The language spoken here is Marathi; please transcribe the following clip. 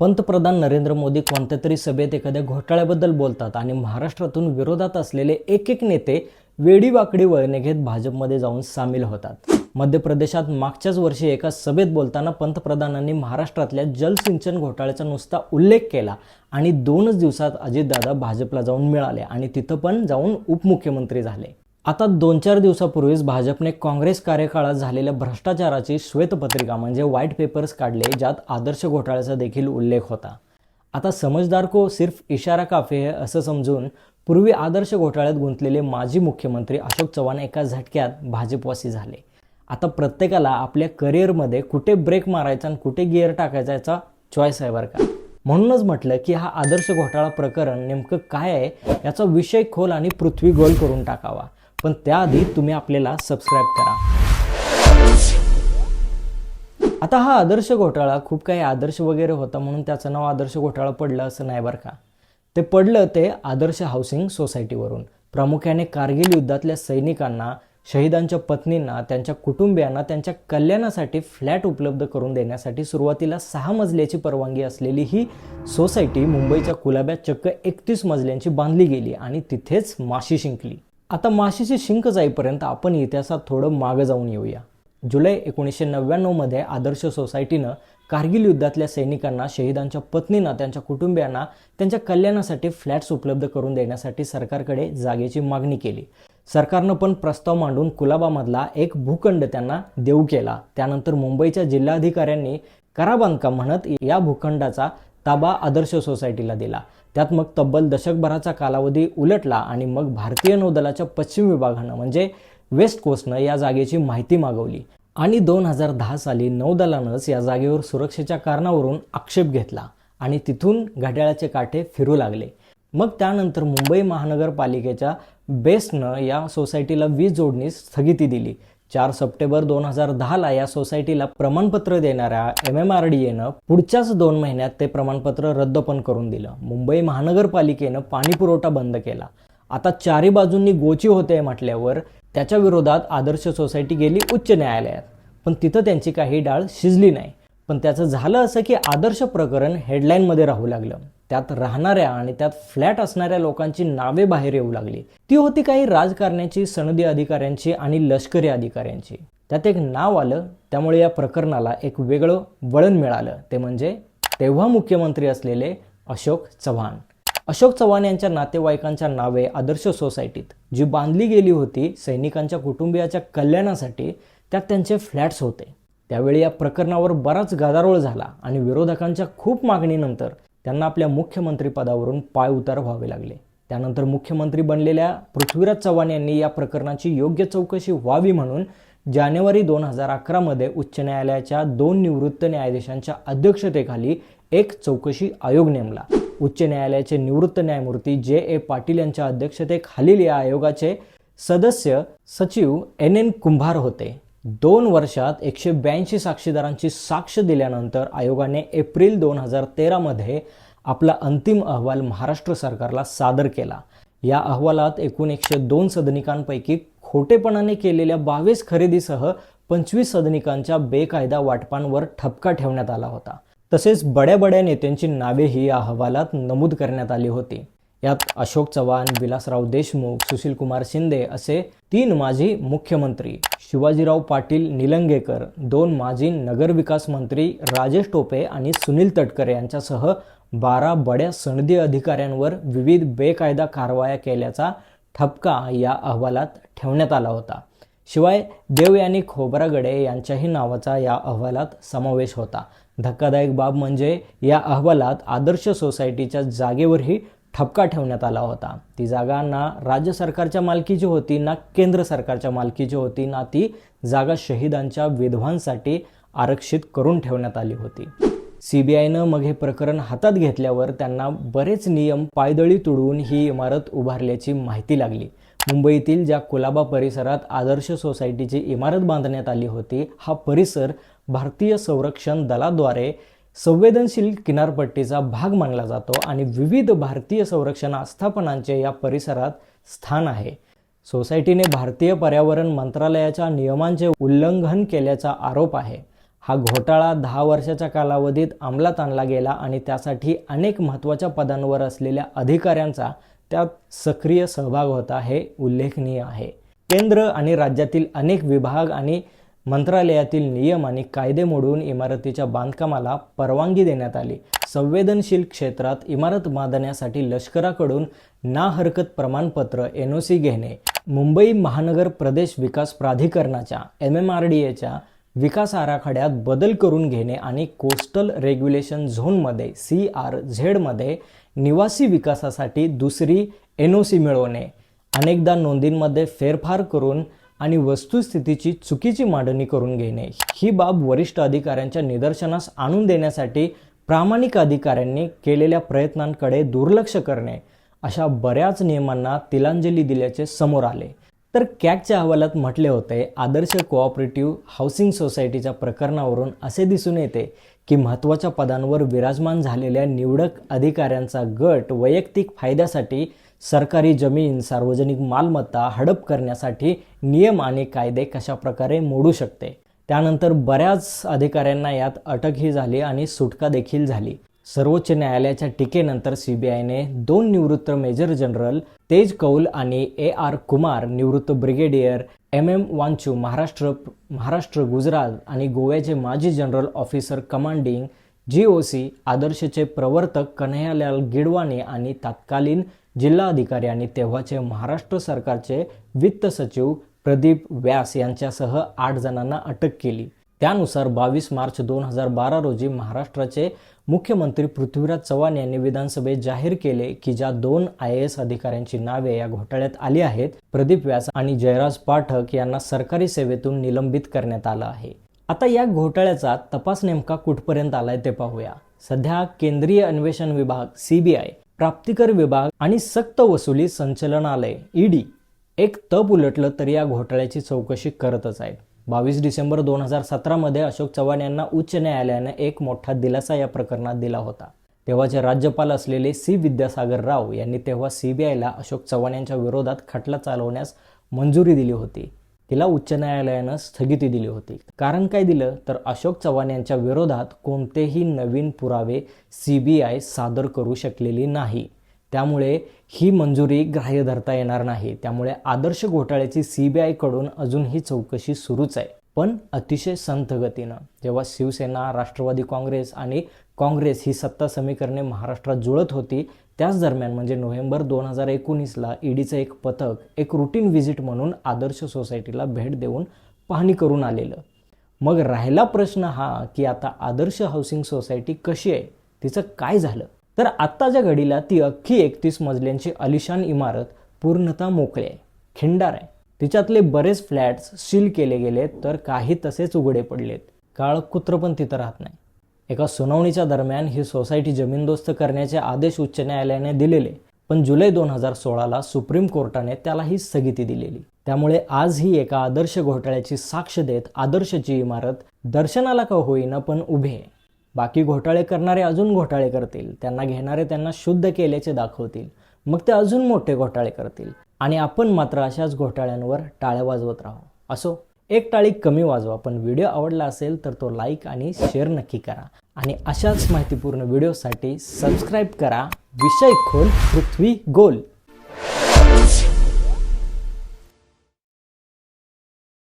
पंतप्रधान नरेंद्र मोदी कोणत्या तरी सभेत एखाद्या घोटाळ्याबद्दल बोलतात आणि महाराष्ट्रातून विरोधात असलेले एक एक नेते वेडीवाकडी वळणे घेत भाजपमध्ये जाऊन सामील होतात. मध्य प्रदेशात मागच्याच वर्षी एका सभेत बोलताना पंतप्रधानांनी महाराष्ट्रातल्या जलसिंचन घोटाळ्याचा नुसता उल्लेख केला आणि दोनच दिवसात अजितदादा भाजपला जाऊन मिळाले आणि तिथं पण जाऊन उपमुख्यमंत्री झाले. आता दोन चार दिवसापूर्वीच भाजपने काँग्रेस कार्यकाळात झालेल्या भ्रष्टाचाराची श्वेतपत्रिका म्हणजे व्हाईट पेपर्स काढले ज्यात आदर्श घोटाळ्याचा देखील उल्लेख होता. आता समजदार को सिर्फ इशारा काफी है असं समजून पूर्वी आदर्श घोटाळ्यात गुंतलेले माजी मुख्यमंत्री अशोक चव्हाण एका झटक्यात भाजपवासी झाले. आता प्रत्येकाला आपल्या करिअरमध्ये कुठे ब्रेक मारायचा आणि कुठे गिअर टाकायचा याचा चॉईस आहे बरं का? म्हणूनच म्हटलं की हा आदर्श घोटाळा प्रकरण नेमकं काय आहे याचा विषय खोल आणि पृथ्वी गोल करून टाकावा. पण त्याआधी तुम्ही आपल्याला सबस्क्राईब करा. आता हा आदर्श घोटाळा खूप काही आदर्श वगैरे होता म्हणून त्याचं नाव आदर्श घोटाळा पडलं असं नाही बरं का? ते पडलं ते आदर्श हाऊसिंग सोसायटीवरून. प्रामुख्याने कारगिल युद्धातल्या सैनिकांना शहीदांच्या पत्नींना त्यांच्या कुटुंबियांना त्यांच्या कल्याणासाठी फ्लॅट उपलब्ध करून देण्यासाठी सुरुवातीला सहा मजल्याची परवानगी असलेली ही सोसायटी मुंबईच्या कुलाब्यात चक्क एकतीस मजल्यांची बांधली गेली आणि तिथेच माशी शिंकली. आता माशीची शिंक जाईपर्यंत आपण इतिहासात थोडं मागं जाऊन येऊया. जुलै एकोणीसशे नव्याण्णवमध्ये आदर्श सोसायटीनं कारगिल युद्धातल्या सैनिकांना शहीदांच्या पत्नींना त्यांच्या कुटुंबियांना त्यांच्या कल्याणासाठी फ्लॅट्स उपलब्ध करून देण्यासाठी सरकारकडे जागेची मागणी केली. सरकारनं पण प्रस्ताव मांडून कुलाबामधला एक भूखंड त्यांना देऊ केला. त्यानंतर मुंबईच्या जिल्हाधिकाऱ्यांनी करा बांधकाम म्हणत या भूखंडाचा ताबा आदर्श सोसायटीला दिला. त्यात मग तब्बल दशकभराचा कालावधी उलटला आणि मग भारतीय नौदलाच्या पश्चिम विभागानं म्हणजे वेस्ट कोस्टनं या जागेची माहिती मागवली. आणि दोन हजार दहा साली नौदलानंच या जागेवर सुरक्षेच्या कारणावरून आक्षेप घेतला आणि तिथून घड्याळाचे काठे फिरू लागले. मग त्यानंतर मुंबई महानगरपालिकेच्या बेस्टनं या सोसायटीला वीज जोडणीस स्थगिती दिली. चार सप्टेंबर दोन हजार दहाला या सोसायटीला प्रमाणपत्र देणाऱ्या एम एम आर डी एनं पुढच्याच दोन महिन्यात ते प्रमाणपत्र रद्द पण करून दिलं. मुंबई महानगरपालिकेनं पाणीपुरवठा बंद केला. आता चारी बाजूंनी गोची होते म्हटल्यावर त्याच्या विरोधात आदर्श सोसायटी गेली उच्च न्यायालयात. पण तिथं त्यांची काही डाळ शिजली नाही. पण त्याचं झालं असं की आदर्श प्रकरण हेडलाईनमध्ये राहू लागलं. त्यात राहणाऱ्या आणि त्यात फ्लॅट असणाऱ्या लोकांची नावे बाहेर येऊ लागली. ती होती काही राजकारण्याची सनदी अधिकाऱ्यांची आणि लष्करी अधिकाऱ्यांची. त्यात एक नाव आलं त्यामुळे या प्रकरणाला एक वेगळं वळण मिळालं. ते म्हणजे तेव्हा मुख्यमंत्री असलेले अशोक चव्हाण. अशोक चव्हाण यांच्या नातेवाईकांच्या नावे आदर्श सोसायटीत. जी बांधली गेली होती सैनिकांच्या कुटुंबियाच्या कल्याणासाठी त्यात त्यांचे फ्लॅट्स होते. त्यावेळी या प्रकरणावर बराच गदारोळ झाला आणि विरोधकांच्या खूप मागणीनंतर त्यांना आपल्या मुख्यमंत्रीपदावरून पाय उतार व्हावे लागले. त्यानंतर मुख्यमंत्री बनलेल्या पृथ्वीराज चव्हाण यांनी या प्रकरणाची योग्य चौकशी व्हावी म्हणून जानेवारी दोन हजार अकरामध्ये उच्च न्यायालयाच्या दोन निवृत्त न्यायाधीशांच्या अध्यक्षतेखाली एक चौकशी आयोग नेमला. उच्च न्यायालयाचे निवृत्त न्यायमूर्ती जे ए पाटील यांच्या अध्यक्षतेखालील या आयोगाचे सदस्य सचिव एन एन कुंभार होते. दोन वर्षात एकशे ब्याऐंशी साक्षीदारांची साक्ष दिल्यानंतर आयोगाने एप्रिल दोन हजार तेरामध्ये आपला अंतिम अहवाल महाराष्ट्र सरकारला सादर केला. या अहवालात एकूण एकशे दोन सदनिकांपैकी खोटेपणाने केलेल्या बावीस खरेदीसह पंचवीस सदनिकांच्या बेकायदा वाटपांवर ठपका ठेवण्यात आला होता. तसेच बड्या बड्या नेत्यांची नावेही या अहवालात नमूद करण्यात आली होती. यात अशोक चव्हाण विलासराव देशमुख सुशीलकुमार शिंदे असे तीन माजी मुख्यमंत्री शिवाजीराव पाटील निलंगेकर दोन माजी नगरविकास मंत्री राजेश टोपे आणि सुनील तटकरे यांच्यासह बारा बड्या सनदी अधिकाऱ्यांवर विविध बेकायदा कारवाया केल्याचा ठपका या अहवालात ठेवण्यात आला होता. शिवाय देव यांनी खोबरागडे यांच्याही नावाचा या अहवालात समावेश होता. धक्कादायक बाब म्हणजे या अहवालात आदर्श सोसायटीच्या जागेवरही ठपका ठेवण्यात आला होता. ती जागा ना राज्य सरकारच्या मालकीची होती ना केंद्र सरकारच्या मालकीची होती ना ती जागा शहीदांच्या विधवांसाठी आरक्षित करून ठेवण्यात आली होती. सीबीआयनं मग हे प्रकरण हातात घेतल्यावर त्यांना बरेच नियम पायदळी तुडवून ही इमारत उभारल्याची माहिती लागली. मुंबईतील ज्या कुलाबा परिसरात आदर्श सोसायटीची इमारत बांधण्यात आली होती हा परिसर भारतीय संरक्षण दलाद्वारे संवेदनशील किनारपट्टीचा भाग मानला जातो आणि विविध भारतीय संरक्षण आस्थापनांचे या परिसरात स्थान आहे. सोसायटीने भारतीय पर्यावरण मंत्रालयाच्या नियमांचे उल्लंघन केल्याचा आरोप आहे. हा घोटाळा दहा वर्षाच्या कालावधीत अंमलात आणला गेला आणि त्यासाठी अनेक महत्त्वाच्या पदांवर असलेल्या अधिकाऱ्यांचा त्यात सक्रिय सहभाग होता हे उल्लेखनीय आहे. केंद्र आणि राज्यातील अनेक विभाग आणि मंत्रालयातील नियम आणि कायदे मोडून इमारतीच्या बांधकामाला परवानगी देण्यात आली. संवेदनशील क्षेत्रात इमारत बांधण्यासाठी लष्कराकडून ना हरकत प्रमाणपत्र एन ओ सी घेणे मुंबई महानगर प्रदेश विकास प्राधिकरणाच्या एम एम आर डी एच्या विकास आराखड्यात बदल करून घेणे आणि कोस्टल रेग्युलेशन झोनमध्ये सी आर झेडमध्ये निवासी विकासासाठी दुसरी एन ओ सी मिळवणे. अनेकदा नोंदींमध्ये फेरफार करून आणि वस्तुस्थितीची चुकीची मांडणी करून घेणे. ही बाब वरिष्ठ अधिकाऱ्यांच्या निदर्शनास आणून देण्यासाठी प्रामाणिक अधिकाऱ्यांनी केलेल्या प्रयत्नांकडे दुर्लक्ष करणे अशा बऱ्याच नियमांना तिलांजली दिल्याचे समोर आले. तर कॅगच्या अहवालात म्हटले होते आदर्श कोऑपरेटिव्ह हाऊसिंग सोसायटीच्या प्रकरणावरून असे दिसून येते की महत्त्वाच्या पदांवर विराजमान झालेल्या निवडक अधिकाऱ्यांचा गट वैयक्तिक फायद्यासाठी सरकारी जमीन सार्वजनिक मालमत्ता हडप करण्यासाठी नियम आणि कायदे कशाप्रकारे मोडू शकते? त्यानंतर बऱ्याच अधिकाऱ्यांना यात अटकही झाली आणि सुटका देखील झाली. सर्वोच्च न्यायालयाच्या टीकेनंतर सीबीआयने दोन निवृत्त मेजर जनरल तेज कौल आणि ए आर कुमार निवृत्त brigadier M M Wanchoo Maharashtra Maharashtra Gujarat आणि गोव्याचे माजी general officer commanding G O C आदर्शचे प्रवर्तक कन्हैयालाल गिडवाणी आणि तत्कालीन जिल्हाधिकारी आणि तेव्हाचे महाराष्ट्र सरकारचे वित्त सचिव प्रदीप व्यास यांच्यासह आठ जणांना अटक केली. त्यानुसार बावीस मार्च दोन हजार बारा रोजी महाराष्ट्राचे मुख्यमंत्री पृथ्वीराज चव्हाण यांनी विधानसभेत जाहीर केले की ज्या दोन आय ए एस अधिकाऱ्यांची नावे या घोटाळ्यात आली आहेत प्रदीप व्यास आणि जयराज पाठक यांना सरकारी सेवेतून निलंबित करण्यात आलं आहे. आता या घोटाळ्याचा तपास नेमका कुठपर्यंत आलाय ते पाहूया. सध्या केंद्रीय अन्वेषण विभाग सीबीआय प्राप्तिकर विभाग आणि सक्त वसुली संचलनालय ईडी एक तप उलटलं तरी या घोटाळ्याची चौकशी करतच आहेत. बावीस डिसेंबर दोन हजार सतरामध्ये अशोक चव्हाण यांना उच्च न्यायालयाने एक मोठा दिलासा या प्रकरणात दिला होता. तेव्हाचे राज्यपाल असलेले सी विद्यासागर राव यांनी तेव्हा सीबीआयला अशोक चव्हाण यांच्या विरोधात खटला चालवण्यास मंजुरी दिली होती. तिला उच्च न्यायालयानं स्थगिती दिली होती. कारण काय दिलं? तर अशोक चव्हाण यांच्या विरोधात कोणतेही नवीन पुरावे सी बी आय सादर करू शकलेली नाही. त्यामुळे ही मंजुरी ग्राह्य धरता येणार नाही. त्यामुळे आदर्श घोटाळ्याची सी बी आयकडून अजूनही चौकशी सुरूच आहे. पण अतिशय संथ गतीनं जेव्हा शिवसेना राष्ट्रवादी काँग्रेस आणि काँग्रेस ही सत्ता समीकरणे महाराष्ट्रात जुळत होती. त्याच दरम्यान म्हणजे नोव्हेंबर दोन हजार एकोणीसला ईडीचं एक पथक एक रुटीन व्हिजिट म्हणून आदर्श सोसायटीला भेट देऊन पाहणी करून आलेलं. मग राहिला प्रश्न हा की आता आदर्श हाऊसिंग सोसायटी कशी आहे? तिचं काय झालं? तर आत्ताच्या घडीला ती अख्खी एकतीस मजल्यांची अलिशान इमारत पूर्णतः मोकळी आहे. खिंडार आहे. तिच्यातले बरेच फ्लॅट्स सील केले गेलेत तर काही तसेच उघडे पडलेत. काळ कुत्र पण तिथं राहत नाही. एका सुनावणीच्या दरम्यान ही सोसायटी जमीनदोस्त करण्याचे आदेश उच्च न्यायालयाने दिलेले पण जुलै दोन हजार सोळाला सुप्रीम कोर्टाने त्याला ही स्थगिती दिलेली. त्यामुळे आज ही एका आदर्श घोटाळ्याची साक्ष देत आदर्शची इमारत दर्शनाला का होईना पण उभे बाकी घोटाळे करणारे अजून घोटाळे करतील त्यांना घेणारे त्यांना शुद्ध केल्याचे दाखवतील मग ते अजून मोठे घोटाळे करतील. आणि आपण मात्र अशाच घोटाळ्यांवर टाळ्या वाजवत राहू. असो. एक टाळी कमी वाजवा पण व्हिडिओ आवडला असेल तर तो लाईक आणि शेअर नक्की करा. आणि अशाच माहितीपूर्ण व्हिडिओसाठी सबस्क्राईब करा. विषय खोल पृथ्वी गोल.